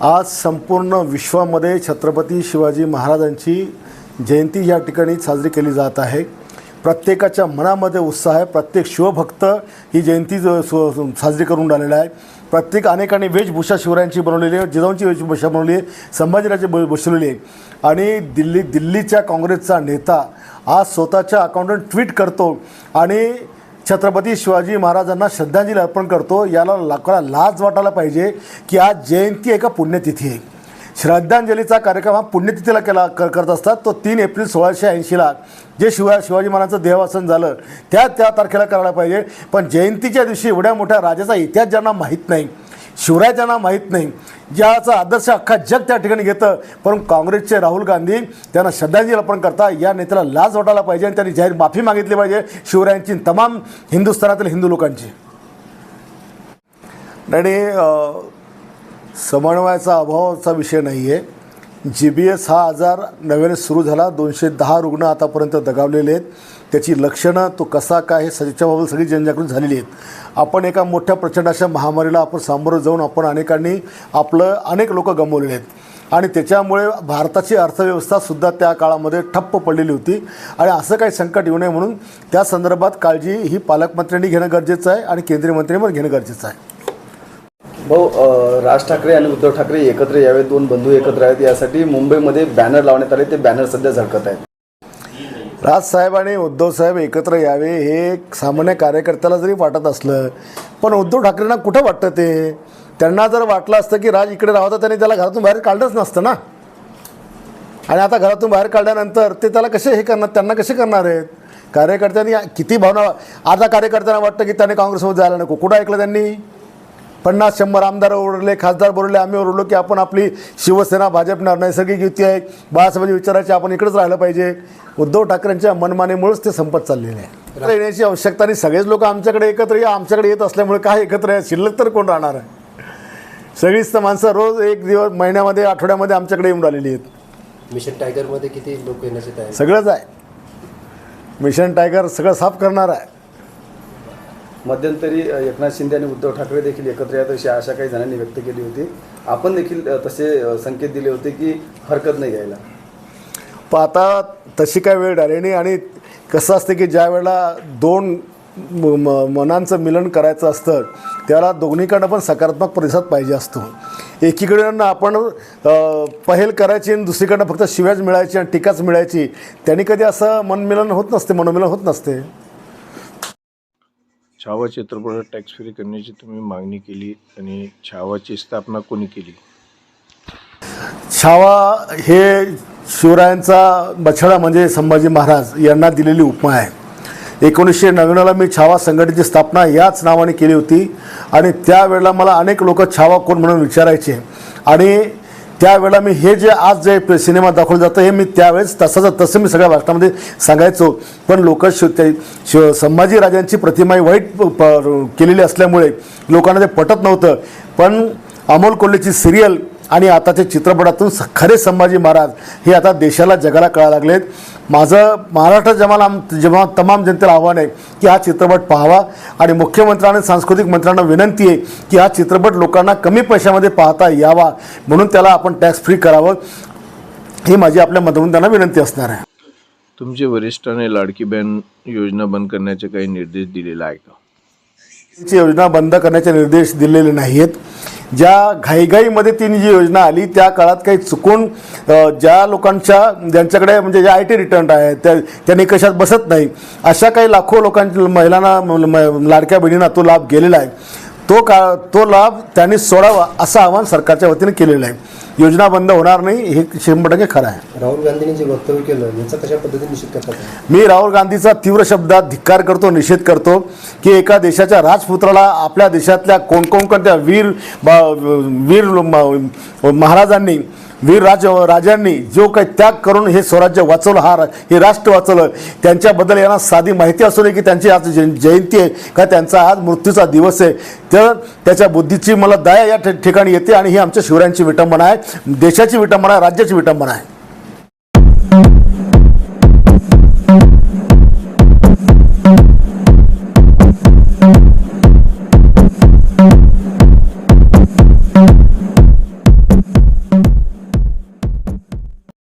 आज संपूर्ण विश्वामध्ये छत्रपती शिवाजी महाराजांची जयंती या ठिकाणी साजरी केली जात आहे. प्रत्येकाच्या मनामध्ये उत्साह आहे. प्रत्येक शिवभक्त ही जयंती ज- सु- साजरी करून राहिलेला आहे. प्रत्येक अनेकांनी वेशभूषा शिवरायांची बनवलेली आहे. जिजाऊंची वेशभूषा बनवली आहे. संभाजीराजे ब बसवलेली आहे. आणि दिल्ली दिल्लीच्या काँग्रेसचा नेता आज स्वतःच्या अकाउंटंट ट्विट करतो. आणि छत्रपती शिवाजी महाराजांना श्रद्धांजली अर्पण करतो. याला लाकडा लाज वाटायला पाहिजे की आज जयंती एका पुण्यतिथी आहे. श्रद्धांजलीचा कार्यक्रम हा पुण्यतिथीला केला कर करत असतात. तो तीन एप्रिल सोळाशे ऐंशीला जे शिवा शिवाजी महाराजांचं देवासन झालं त्या त्या तारखेला करायला पाहिजे. पण जयंतीच्या दिवशी एवढ्या मोठ्या राजाचा इतिहास ज्यांना माहीत नाही शिवराय त्यांना माहीत नाही याचा आदर्श अख्खा जग त्या ठिकाणी घेतं. परंतु काँग्रेसचे राहुल गांधी त्यांना श्रद्धांजली अर्पण करता या नेत्याला लाज वाटायला पाहिजे आणि त्यांनी जाहीर माफी मागितली पाहिजे शिवरायांची तमाम हिंदुस्थानातील हिंदू लोकांची. आणि समन्वयाचा अभावाचा विषय नाही आहे जी बी एस हा आजार नव्याने सुरू झाला. दोनशे दहा रुग्ण आतापर्यंत दगावलेले आहेत. त्याची लक्षणं तो कसा काय हे सच्याबाबत सगळी जनजागृती झालेली आहेत. आपण एका मोठ्या प्रचंड अशा महामारीला आपण सामोरं जाऊन आपण अनेकांनी आपलं अनेक लोक गमावलेले आहेत. आणि त्याच्यामुळे भारताची अर्थव्यवस्थासुद्धा त्या काळामध्ये ठप्प पडलेली होती. आणि असं काही संकट येऊ नये म्हणून त्या संदर्भात काळजी ही पालकमंत्र्यांनी घेणं गरजेचं आहे आणि केंद्रीय मंत्र्यांनी पण घेणं गरजेचं आहे. भाऊ राज ठाकरे आणि उद्धव ठाकरे एकत्र यावे दोन बंधू एकत्र आहेत. यासाठी मुंबईमध्ये बॅनर लावण्यात आले ते बॅनर सध्या झळकत आहेत. राजसाहेब आणि उद्धवसाहेब एकत्र यावे हे सामान्य कार्यकर्त्याला जरी वाटत असलं पण उद्धव ठाकरेंना कुठं वाटतं ते? त्यांना जर वाटलं असतं की राज इकडे राहता त्यांनी त्याला घरातून बाहेर काढलंच नसतं ना? आणि आता घरातून बाहेर काढल्यानंतर ते त्याला कसे हे करणार? त्यांना कसे करणार आहेत? कार्यकर्त्यांनी किती भावना आता कार्यकर्त्यांना वाटतं की त्याने काँग्रेससोबत जायला नको. कुठं ऐकलं त्यांनी? पन्नास शंभर आमदार ओरडले खासदार बोलले आम्ही ओरडलो की आपण आपली शिवसेना भाजपना नैसर्गिक युती आहे. बाळासाहेबांची विचारायची आपण इकडेच राहिलं पाहिजे. उद्धव ठाकरेंच्या मनमानेमुळेच ते संपत चाललेले आहे. येण्याची आवश्यकता आणि सगळेच लोक आमच्याकडे एकत्र या आमच्याकडे येत असल्यामुळे काय एकत्र आहे? शिल्लक तर कोण राहणार आहे? सगळीच तर माणसं रोज एक दिवस महिन्यामध्ये आठवड्यामध्ये आमच्याकडे येऊन राहिलेली आहेत. मिशन टायगरमध्ये किती लोक येण्याची सगळंच आहे. मिशन टायगर सगळं साफ करणार आहे. मध्यंतरी एकनाथ शिंदे आणि उद्धव ठाकरे देखील एकत्र येत अशी आशा काही जणांनी व्यक्त केली होती. आपण देखील तसे संकेत दिले होते की हरकत नाही घ्यायला पण आता तशी काय वेळ आली आणि कसं असतं की ज्या वेळेला दोन म- म- मनांचं मिलन करायचं असतं त्याला दोन्हीकडनं पण सकारात्मक प्रतिसाद पाहिजे असतो. एकीकडनं आपण पहिल पहेल करायची आणि दुसरीकडनं फक्त शिव्याच मिळायची आणि टीकाच मिळायची. त्यांनी कधी असं मनमिलन होत नसते मनोमिलन होत नसते. छावा चित्रपटात टॅक्स फ्री करण्याची तुम्ही मागणी केली आणि छावाची स्थापना कोणी केली? छावा हे शिवरायांचा बछडा म्हणजे संभाजी महाराज यांना दिलेली उपमा आहे. एकोणीसशे नव्याण्णवला मी छावा संघटनेची स्थापना याच नावाने केली होती आणि त्यावेळेला मला अनेक लोक छावा कोण म्हणून विचारायचे. आणि त्यावेळेला मी हे जे आज जे सिनेमा दाखवलं जातं हे मी त्यावेळेस तसंच तसं मी सगळ्या भाषणामध्ये सांगायचो. पण लोक शिव ते शिव संभाजीराजांची प्रतिमा ही वाईट प- प- केलेली असल्यामुळे लोकांना ते पटत नव्हतं. पण अमोल कोल्हेची सिरियल आणि आताच्या चित्रपटातून खरे संभाजी महाराज हे आता देशाला जगाला कळायला लागलेत. माझं महाराष्ट्र जमाला जेव्हा तमाम जनतेला आव्हान आहे की हा चित्रपट पाहावा आणि मुख्यमंत्री आणि सांस्कृतिक मंत्र्यांना विनंती आहे की हा चित्रपट लोकांना कमी पैशामध्ये पाहता यावा म्हणून त्याला आपण टॅक्स फ्री करावं. ही माझी आपल्या मधून त्यांना विनंती असणार आहे. तुमचे वरिष्ठांनी लाडकी बॅन योजना बंद करण्याचे काही निर्देश दिलेला आहे का? योजना बंद करण्याचे निर्देश दिलेले नाही आहेत ज्या घाईघाईमध्ये ती जी योजना आली त्या काळात काही चुकून ज्या लोकांच्या ज्यांच्याकडे म्हणजे जे आय टी रिटर्न आहे त्या त्या निकषात बसत नाही अशा काही लाखो लोकांच्या महिलांना लाडक्या बहिणींना तो लाभ गेलेला आहे. तो का तो लाभ त्यांनी सोडावा असं आवाहन सरकारच्या वतीने केलेलं आहे. योजना बंद होणार नाही हे शंभर टक्के खरं आहे. राहुल गांधींनी जे वक्तव्य केलं याचा कशा पद्धतीने निश्चित करतात मी राहुल गांधीचा तीव्र शब्दात धिक्कार करतो निषेध करतो की एका देशाच्या राजपुत्राला आपल्या देशातल्या कोणकोणकोणत्या वीर वीर महाराजांनी वीर राज राजांनी जो काही त्याग करून हे स्वराज्य वाचवलं हा हे राष्ट्र वाचवलं त्यांच्याबद्दल यांना साधी माहिती असू नये की त्यांची आज जय- जयंती आहे का त्यांचा आज मृत्यूचा दिवस आहे. तर त्याच्या बुद्धीची मला दया या ठिकाणी येते आणि ही आमच्या शिवरायांची विटंबना आहे देशाची विटंबना आहे राज्याची विटंबना आहे.